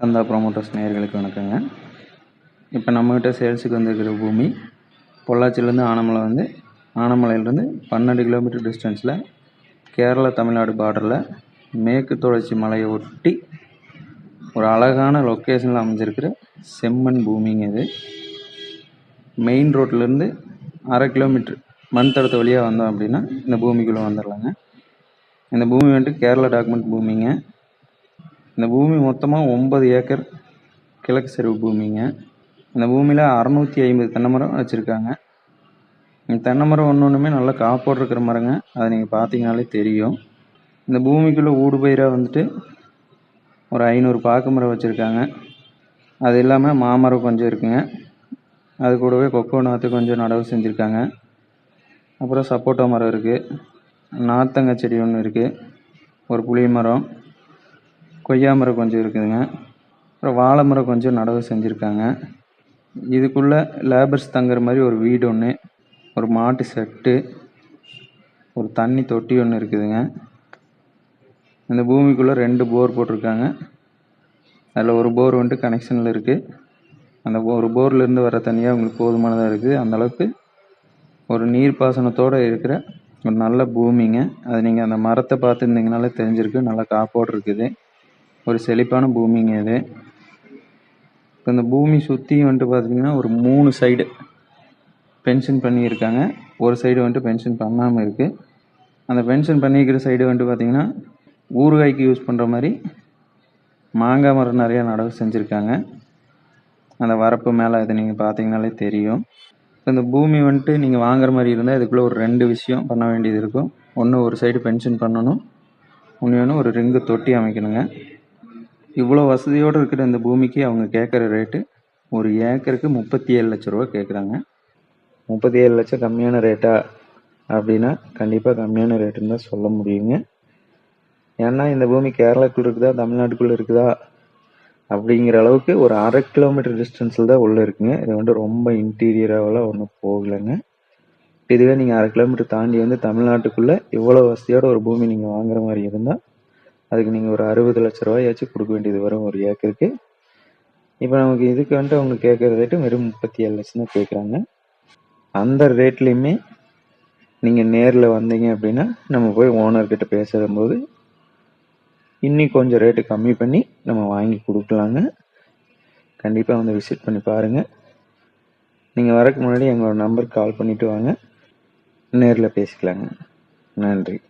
கந்தா promoters நேயர்களுக்கு வணக்கங்க. இப்போ நம்மக்கிட்ட சேல்ஸுக்கு வந்திருக்கிற பூமி பொள்ளாச்சியிலேருந்து ஆனமலை வந்து ஆனமலையிலேருந்து பன்னெண்டு கிலோமீட்டர் டிஸ்டன்ஸில் கேரளா தமிழ்நாடு பார்டரில் மேற்கு தொடர்ச்சி மலையை ஒட்டி ஒரு அழகான லொக்கேஷனில் அமைஞ்சிருக்கிற செம்மண் பூமிங்க இது. மெயின் ரோட்லேருந்து அரை கிலோமீட்ரு மண் தடுத்த வழியாக வந்தோம் அப்படின்னா இந்த பூமிக்குள்ளே வந்துடலாங்க இந்த பூமி வந்துட்டு கேரளா டாக்குமெண்ட் பூமிங்க. இந்த பூமி மொத்தமாக ஒன்பது ஏக்கர் கிழக்கு சரிவு பூமிங்க. இந்த பூமியில் அறநூற்றி ஐம்பது தென்னை மரம் வச்சுருக்காங்க. இந்த தென்னை மரம் ஒன்று ஒன்றுமே நல்லா காப்போடு இருக்கிற மரங்க. அதை நீங்கள் பார்த்தீங்கனாலே தெரியும். இந்த பூமிக்குள்ளே ஊடு பயிராக வந்துட்டு ஒரு ஐநூறு பாக்கு மரம் வச்சுருக்காங்க. அது இல்லாமல் மாமரம் கொஞ்சம் இருக்குங்க. அது கூடவே கொக்கோ நாற்று கொஞ்சம் நடவு செஞ்சுருக்காங்க. அப்புறம் சப்போட்டா மரம் இருக்குது நாத்தங்க செடி ஒன்று இருக்குது ஒரு புளிய மரம். கொய்யா மரம் கொஞ்சம் இருக்குதுங்க. அப்புறம் வாழை மரம் கொஞ்சம் நடவு செஞ்சுருக்காங்க. இதுக்குள்ளே லேபர்ஸ் தங்குற மாதிரி ஒரு வீடு ஒன்று ஒரு மாட்டு செட்டு ஒரு தண்ணி தொட்டி ஒன்று இருக்குதுங்க. இந்த பூமிக்குள்ளே ரெண்டு போர் போட்டிருக்காங்க. அதில் ஒரு போர் வந்துட்டு கனெக்ஷனில் இருக்குது அந்த ஒரு போர்லேருந்து வர தண்ணியாக உங்களுக்கு போதுமானதாக இருக்குது அந்தளவுக்கு ஒரு நீர்ப்பாசனத்தோடு இருக்கிற ஒரு நல்ல பூமிங்க. அது நீங்கள் அந்த மரத்தை பார்த்துருந்தீங்கனாலே தெரிஞ்சிருக்கு. நல்லா காப்போடு இருக்குது ஒரு செழிப்பான பூமிங்க இது. இப்போ இந்த பூமி சுற்றியும் வந்துட்டு பார்த்தீங்கன்னா ஒரு மூணு சைடு பென்ஷன் பண்ணியிருக்காங்க. ஒரு சைடு வந்துட்டு பென்ஷன் பண்ணாமல் இருக்குது அந்த பென்ஷன் பண்ணிக்கிற சைடு வந்துட்டு பார்த்தீங்கன்னா ஊறுகாய்க்கு யூஸ் பண்ணுற மாதிரி மாங்காய் மரம் நிறையா நடவு செஞ்சுருக்காங்க. அந்த வரப்பு மேலே இதை நீங்கள் பார்த்தீங்கனாலே தெரியும். இப்போ இந்த பூமி வந்துட்டு நீங்கள் வாங்குற மாதிரி இருந்தால் இதுக்குள்ளே ஒரு ரெண்டு விஷயம் பண்ண வேண்டியது இருக்கும். ஒன்று ஒரு சைடு பென்ஷன் பண்ணணும். இன்னொன்று ஒரு ரிங்கு தொட்டி அமைக்கணுங்க. இவ்வளோ வசதியோடு இருக்கிற இந்த பூமிக்கு அவங்க கேட்குற ரேட்டு ஒரு ஏக்கருக்கு முப்பத்தி ஏழு லட்ச ரூபா கேட்குறாங்க முப்பத்தி ஏழு லட்சம் கம்மியான ரேட்டா அப்படின்னா கண்டிப்பாக கம்மியான ரேட்டுன்னு தான் சொல்ல முடியுங்க. ஏன்னா இந்த பூமி கேரளாக்குள்ளே இருக்குதா தமிழ்நாட்டுக்குள்ளே இருக்குதா அப்படிங்கிற அளவுக்கு ஒரு அரை கிலோமீட்டர் டிஸ்டன்ஸில் தான் உள்ளே இருக்குங்க. இது வந்து ரொம்ப இன்டீரியராகலாம் ஒன்றும் போகலைங்க. இதுவே நீங்கள் அரை கிலோமீட்டர் தாண்டி வந்து தமிழ்நாட்டுக்குள்ளே இவ்வளோ வசதியோட ஒரு பூமி நீங்கள் வாங்குற மாதிரி இருந்தால் அதுக்கு நீங்கள் ஒரு அறுபது லட்ச ரூபாயாச்சும் கொடுக்க வேண்டியது வரும் ஒரு ஏக்கருக்கு. இப்போ நமக்கு இதுக்கு வந்துட்டு அவங்க கேட்குற ரேட்டு வெறும் முப்பத்தி ஏழு லட்சம் தான் கேட்குறாங்க அந்த ரேட்லேயுமே நீங்கள் நேரில் வந்தீங்க அப்படின்னா நம்ம போய் ஓனர்கிட்ட பேசும்போது இன்னும் கொஞ்சம் ரேட்டு கம்மி பண்ணி நம்ம வாங்கி கொடுக்கலாங்க. கண்டிப்பாக வந்து விசிட் பண்ணி பாருங்கள் நீங்கள் வரக்கு முன்னாடி எங்களோட நம்பருக்கு கால் பண்ணிவிட்டு வாங்க. நேரில் பேசிக்கலாங்க. நன்றி.